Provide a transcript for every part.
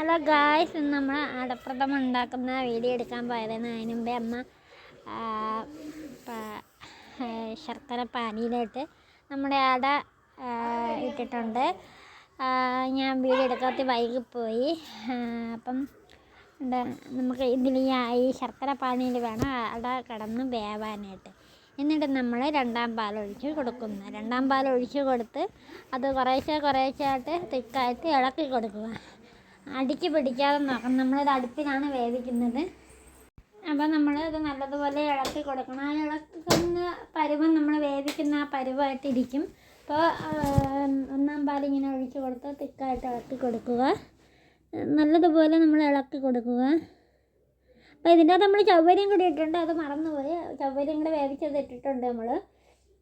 Hello guys ഇന്ന് നമ്മൾ അടപ്രഥം ഉണ്ടാക്കുന്ന വീഡിയോ എടുക്കാൻ പോയതാണ്. അതിന് മുമ്പേ അമ്മ ശർക്കര പാനിയിലിട്ട് നമ്മുടെ അട ഇട്ടിട്ടുണ്ട്. ഞാൻ വീഡിയോ എടുക്കാത്ത വൈകിപ്പോയി പോയി. അപ്പം നമുക്ക് ഇതിൽ ഈ ശർക്കര പാനിയിൽ വേണം അട കിടന്ന് വേവാനായിട്ട്. എന്നിട്ട് നമ്മൾ രണ്ടാം പാൽ ഒഴിച്ച് കൊടുക്കുന്നു. രണ്ടാം പാൽ ഒഴിച്ച് കൊടുത്ത് അത് കുറേശ്ശെ കുറേശ്ശെ ആയിട്ട് തിക്കായിട്ട് ഇളക്കി കൊടുക്കുക. അടിക്ക് പിടിക്കാതെ നോക്കണം നമ്മളിത് അടുപ്പിലാണ് വേവിക്കുന്നത്. അപ്പോൾ നമ്മൾ ഇത് നല്ലതുപോലെ ഇളക്കി കൊടുക്കണം. ആ ഇളക്കുന്ന പരുവം നമ്മൾ വേവിക്കുന്ന ആ പരുവായിട്ടിരിക്കും അപ്പോൾ ഒന്നാം പാൽ ഇങ്ങനെ ഒഴിച്ച് കൊടുത്ത് തിക്കായിട്ട് ഇളക്കി കൊടുക്കുക. നല്ലതുപോലെ നമ്മൾ ഇളക്കി കൊടുക്കുക. അപ്പോൾ ഇതിന്റെ അകത്ത് നമ്മൾ ചവ്വരിയും കൂടി ഇട്ടിട്ടുണ്ട്. അത് മറന്നുപോയി. ചവ്വരിയും കൂടി വേവിച്ചത് ഇട്ടിട്ടുണ്ട് നമ്മൾ.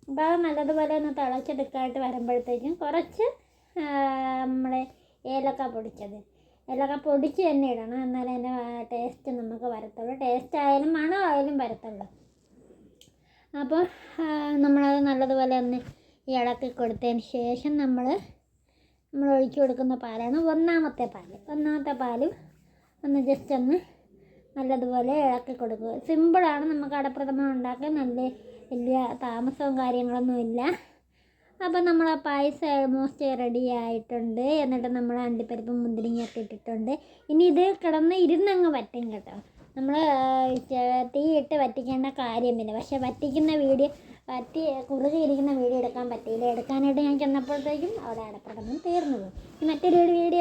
അപ്പോൾ നല്ലതുപോലെ ഒന്ന് തിളച്ചെടുക്കായിട്ട് വരുമ്പോഴത്തേക്കും കുറച്ച് നമ്മുടെ ഏലക്ക പൊടിച്ചത്. ഏലക്ക പൊടിച്ച് തന്നെ ഇടണം. എന്നാലേ അതിന്റെ ടേസ്റ്റ് നമുക്ക് വരത്തുള്ളൂ. ടേസ്റ്റ് ആയാലും മണം ആയാലും വരത്തുള്ളൂ. അപ്പോൾ നമ്മളത് നല്ലതുപോലെ ഒന്ന് ഇളക്കി കൊടുത്തതിന് ശേഷം നമ്മൾ നമ്മൾ ഒഴിച്ചു കൊടുക്കുന്ന പാലാണ് ഒന്നാമത്തെ പാൽ ഒന്നാമത്തെ പാലും ഒന്ന് ജസ്റ്റ് ഒന്ന് നല്ലതുപോലെ ഇളക്കി കൊടുക്കുക. സിമ്പിളാണ് നമുക്ക് അടപ്രഥമം ഉണ്ടാക്കാൻ നല്ല വലിയ താമസവും കാര്യങ്ങളൊന്നും ഇല്ല. അപ്പോൾ ആ പായസം ഓൾമോസ്റ്റ് റെഡി ആയിട്ടുണ്ട്. എന്നിട്ട് നമ്മൾ അണ്ടിപ്പരിപ്പും മുന്തിരിങ്ങയൊക്കെ ഇട്ടിട്ടുണ്ട്. ഇനി ഇത് കിടന്ന് ഇരുന്നങ്ങ് വറ്റും കേട്ടോ. നമ്മൾ തീ ഇട്ട് വറ്റിക്കേണ്ട കാര്യമില്ല. പക്ഷെ വറ്റിക്കുന്ന വീഡിയോ വറ്റി കുറുകിയിരിക്കുന്ന വീഡിയോ എടുക്കാൻ പറ്റിയില്ല. എടുക്കാനായിട്ട് ഞാൻ ചെന്നപ്പോഴത്തേക്കും അവിടെ അടപ്രഥമൻ തീർന്നു ഇനി മറ്റൊരു വീഡിയോ